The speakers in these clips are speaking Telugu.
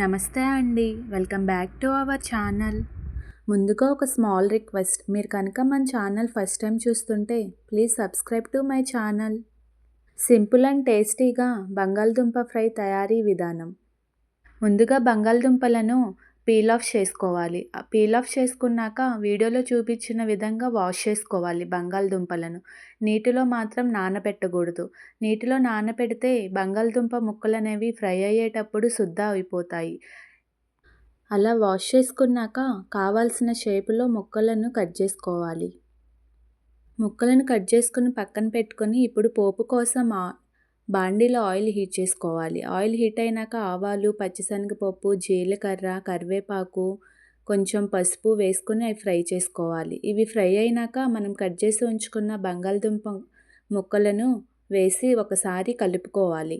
నమస్తే అండి. Welcome back to our channel. ముందుగా ఒక స్మాల్ రిక్వెస్ట్. మీరు కనుక మన ఛానల్ ఫస్ట్ టైం చూస్తుంటే please subscribe to my channel. Simple and టేస్టీగా బంగాళదుంప ఫ్రై తయారీ విధానం. ముందుగా బంగాళదుంపలను పీల్ ఆఫ్ చేసుకోవాలి. పీల్ ఆఫ్ చేసుకున్నాక వీడియోలో చూపించిన విధంగా వాష్ చేసుకోవాలి బంగాళదుంపలను. నీటిలో మాత్రం నానబెట్టకూడదు నీటిలో నానబెడితే బంగాళదుంప ముక్కలు అనేవి ఫ్రై అయ్యేటప్పుడు శుద్ధ అయిపోతాయి. అలా వాష్ చేసుకున్నాక కావాల్సిన షేపులో ముక్కలను కట్ చేసుకోవాలి. ముక్కలను కట్ చేసుకుని పక్కన పెట్టుకొని ఇప్పుడు పోపు కోసం బాండీలో ఆయిల్ హీట్ చేసుకోవాలి. ఆయిల్ హీట్ అయినాక ఆవాలు పచ్చిశనగపప్పు జీలకర్ర కరివేపాకు కొంచెం పసుపు వేసుకుని అవి ఫ్రై చేసుకోవాలి. ఇవి ఫ్రై అయినాక మనం కట్ చేసి ఉంచుకున్న బంగాళదుంప ముక్కలను వేసి ఒకసారి కలుపుకోవాలి.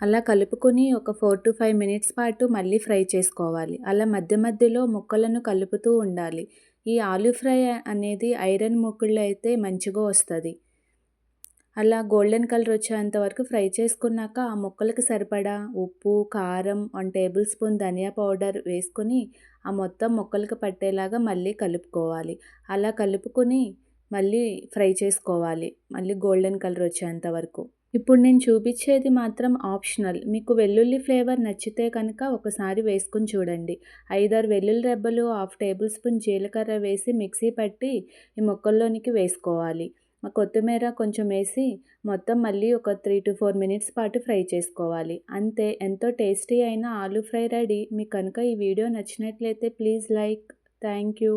అలా కలుపుకొని ఒక ఫోర్ టు ఫైవ్ మినిట్స్ పాటు మళ్ళీ ఫ్రై చేసుకోవాలి. అలా మధ్య మధ్యలో ముక్కలను కలుపుతూ ఉండాలి. ఈ ఆలూ ఫ్రై అనేది ఐరన్ ముక్కళ్ళు అయితే మంచిగా వస్తుంది. అలా గోల్డెన్ కలర్ వచ్చేంత వరకు ఫ్రై చేసుకున్నాక ఆ ముక్కలకు సరిపడా ఉప్పు కారం వన్ టేబుల్ స్పూన్ ధనియా పౌడర్ వేసుకొని ఆ మొత్తం ముక్కలకు పట్టేలాగా మళ్ళీ కలుపుకోవాలి. అలా కలుపుకొని మళ్ళీ ఫ్రై చేసుకోవాలి. మళ్ళీ గోల్డెన్ కలర్ వచ్చేంత వరకు. ఇప్పుడు నేను చూపించేది మాత్రం ఆప్షనల్. మీకు వెల్లుల్లి ఫ్లేవర్ నచ్చితే కనుక ఒకసారి వేసుకుని చూడండి. ఐదారు వెల్లుల్లి రెబ్బలు హాఫ్ టేబుల్ స్పూన్ జీలకర్ర వేసి మిక్సీ పట్టి ఈ మొక్కల్లోనికి వేసుకోవాలి. కొత్తిమీర కొంచెం వేసి మొత్తం మళ్ళీ ఒక త్రీ టు ఫోర్ మినిట్స్ పాటు ఫ్రై చేసుకోవాలి. అంతే ఎంతో టేస్టీ అయిన ఆలూ ఫ్రై రెడీ. మీకు కనుక ఈ వీడియో నచ్చినట్లయితే ప్లీజ్ లైక్. Thank you.